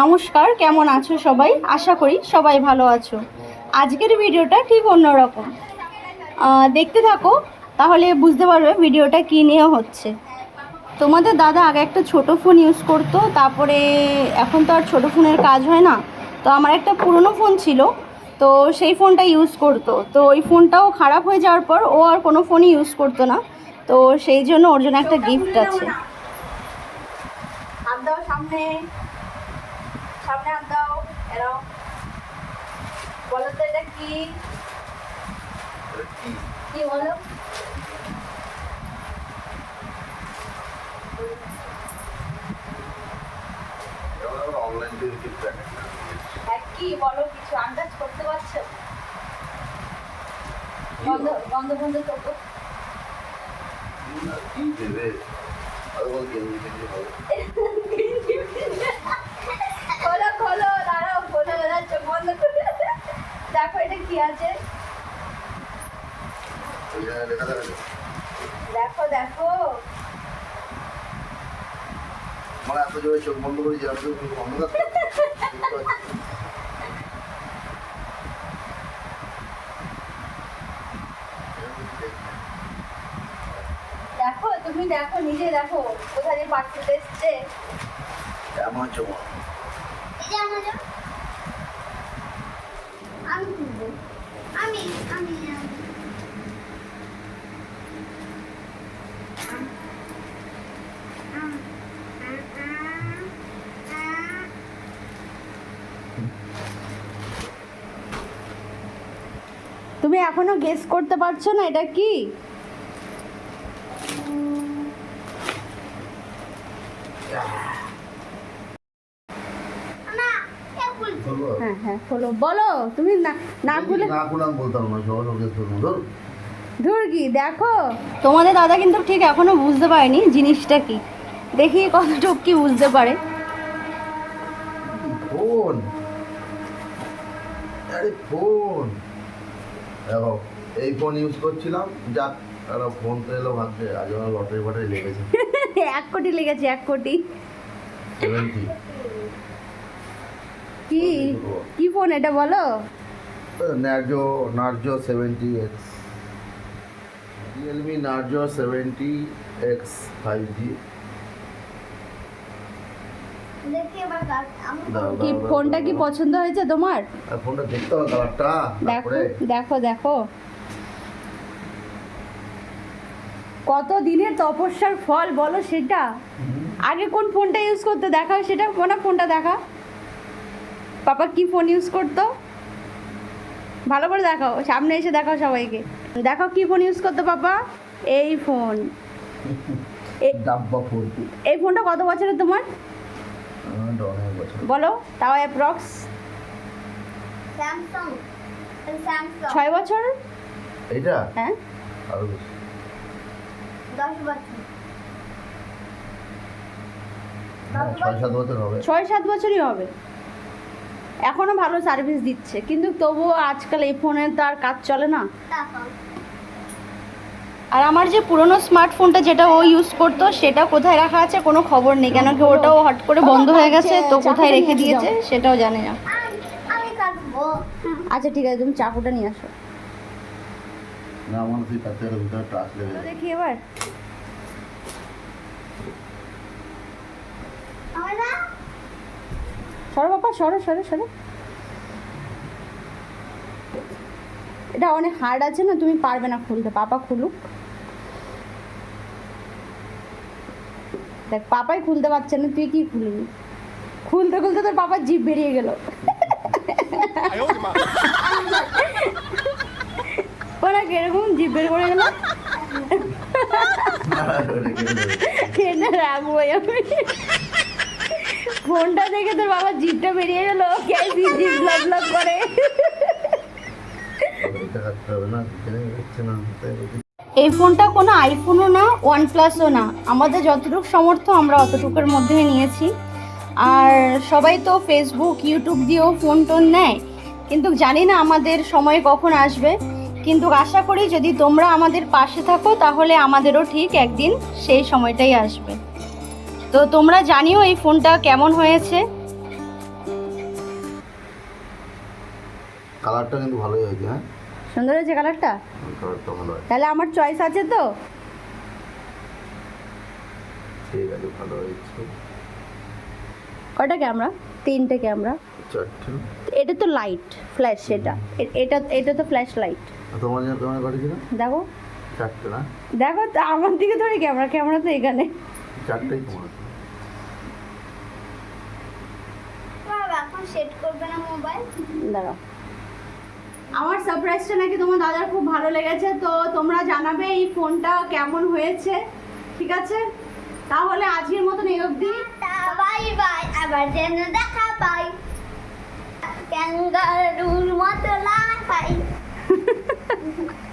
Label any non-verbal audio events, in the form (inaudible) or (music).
নমস্কার, কেমন আছো সবাই? আশা করি সবাই ভালো আছো। আজকের ভিডিওটা ঠিক অন্যরকম। দেখতে থাকো, তাহলে বুঝতে পারবে ভিডিওটা কী নিয়ে হচ্ছে। তোমাদের দাদা আগে একটা ছোট ফোন ইউজ করতো, তারপরে এখন তো আর ছোটো ফোনের কাজ হয় না। তো আমার একটা পুরনো ফোন ছিল, তো সেই ফোনটা ইউজ করতো। তো ওই ফোনটাও খারাপ হয়ে যাওয়ার পর ও আর কোনো ফোনই ইউজ করতো না। তো সেই জন্য ওর জন্য একটা গিফট আছে। সামনে। সামনে হাত দাও এরকম বলো তো এটা কি? কি? বলো? অনলাইন কিছু কি বলো কিছু আন্দাজ করতে পারছ? বন্ধ বন্ধ বন্ধ করব কি দেবে? আর বল গেঞ্জি গেঞ্জি হবে খোলো খোলো দাঁড়াও খোলো দাঁড়াও চোখ বন্ধ করে দেখো এটা কি আছে? দেখো দেখো। মানে এত জোরে চোখ বন্ধ করে বন্ধ দেখি তুমি দেখো নিজে দেখো কোথায় যে পার্সেল এসছে। কেমন চোখ। এটা আমাদের আমি খুলবো আমি আমি। তুমি এখনও গেস করতে পারছ না এটা কি না হ্যাঁ হ্যাঁ খোলো বলো তুমি না না খুলে না খুলে আমি বলতাম না সবার ওকে ধরুন ধর। দুর্গি দেখো। তোমাদের দাদা কিন্তু ঠিক এখনও বুঝতে পারেনি জিনিসটা কি। দেখি কতটুক কি বুঝতে পারে। ফোন। আরে ফোন। দেখো এই ফোন ইউজ করছিলাম যাক একটা ফোন তো এলো ভাবছে আজ আমার লটারি ফটারি লেগেছে। (laughs) এক কোটি লেগেছে এক কোটি। সেভেন্টি কি? কি ফোন এটা বলো? Narzo Narzo seventy X Realme Narzo seventy X five G দেখি কি ফোনটা কি পছন্দ হয়েছে তোমার? ফোনটা দেখতে হবে কালারটা দেখো দেখো দেখো। কত দিনের তপস্যার ফল বলো সেটা? আগে কোন ফোনটা ইউজ করতে দেখাও সেটা কোন ফোনটা দেখা। পাপা কি ফোন ইউজ করতো? ভালো করে দেখাও সামনে এসে দেখাও সবাইকে। দেখো কি ফোন ইউজ করতো পাপা? এই ফোন এই ফোনটা কত বছরের তোমার? আমার অনেক বছর। বলো তাও অ্যাপ্রক্স ছয় বছর? এইটা? হ্যাঁ। হ্যাঁ, ছয় সাত বছরই হবে। এখনও ভালো সার্ভিস দিচ্ছে। কিন্তু তবুও আজকাল এই ফোনে তো আর কাজ চলে না। আর আমার যে পুরনো স্মার্টফোনটা যেটা ও ইউজ করতো সেটা কোথায় রাখা আছে কোনো খবর নেই। কেন কি ওটাও হট করে বন্ধ হয়ে গেছে তো কোথায় রেখে দিয়েছে সেটাও জানে না। আমি আমি কাটবো আচ্ছা ঠিক আছে তুমি চাকুটা নিয়ে আসো। দেখি এবার। আমার না সরো বাবা সরো সরো সরো। এটা অনেক হার্ড আছে না তুমি পারবে না খুলতে। পাপা খুলুক। দেখ পাপাই খুলতে পারছে না তুই কি খুলবি? খুলতে খুলতে তোর পাপার জিভ বেরিয়ে গেল। ওরা কীরকম জিভ বের করে গেল? কেনে রাখব আমি ফোনটা দেখে তোর বাবার জিভটা বেরিয়ে গেল কেসি জিভ লাভ লাভ করে। এই ফোনটা কোনো আইফোনও না ওয়ান প্লাসও না। আমাদের যতটুকু সামর্থ্য আমরা অতটুকুর মধ্যে নিয়েছি। আর সবাই তো ফেসবুক ইউটিউব দিয়েও ফোন টোন নেয়। কিন্তু জানি না আমাদের সময় কখন আসবে। কিন্তু আশা করি যদি তোমরা আমাদের পাশে থাকো তাহলে আমাদেরও ঠিক একদিন সেই সময়টাই আসবে। তো তোমরা জানিও এই ফোনটা কেমন হয়েছে? কালারটা কিন্তু ভালোই হয়েছে হ্যাঁ? সুন্দর হয়েছে কালারটা? কালারটা ভালো তাহলে আমার চয়েস আছে তো? ঠিক আছে ভালো হয়েছে। কটা ক্যামেরা তিনটে ক্যামেরা চারটে। এটা তো লাইট ফ্ল্যাশ এটা। এটা এটা তো ফ্ল্যাশ লাইট তোমার জন্য তোমার বাড়ি ছিল? দেখো। চারটে না? দেখো আমার দিকে ধরে ক্যামেরা ক্যামেরা তো এখানে। চারটেই তোমার। সেট করবে না মোবাইল? দাঁড়াও। আমার সারপ্রাইজটা নাকি তোমার দাদার খুব ভালো লেগেছে তো তোমরা জানাবে এই ফোনটা কেমন হয়েছে ঠিক আছে? তাহলে আজকের মতন এই অবধি। বাই বাই আবার যেন দেখা পাই। ক্যাঙ্গারুর মতো লাফাই। (laughs)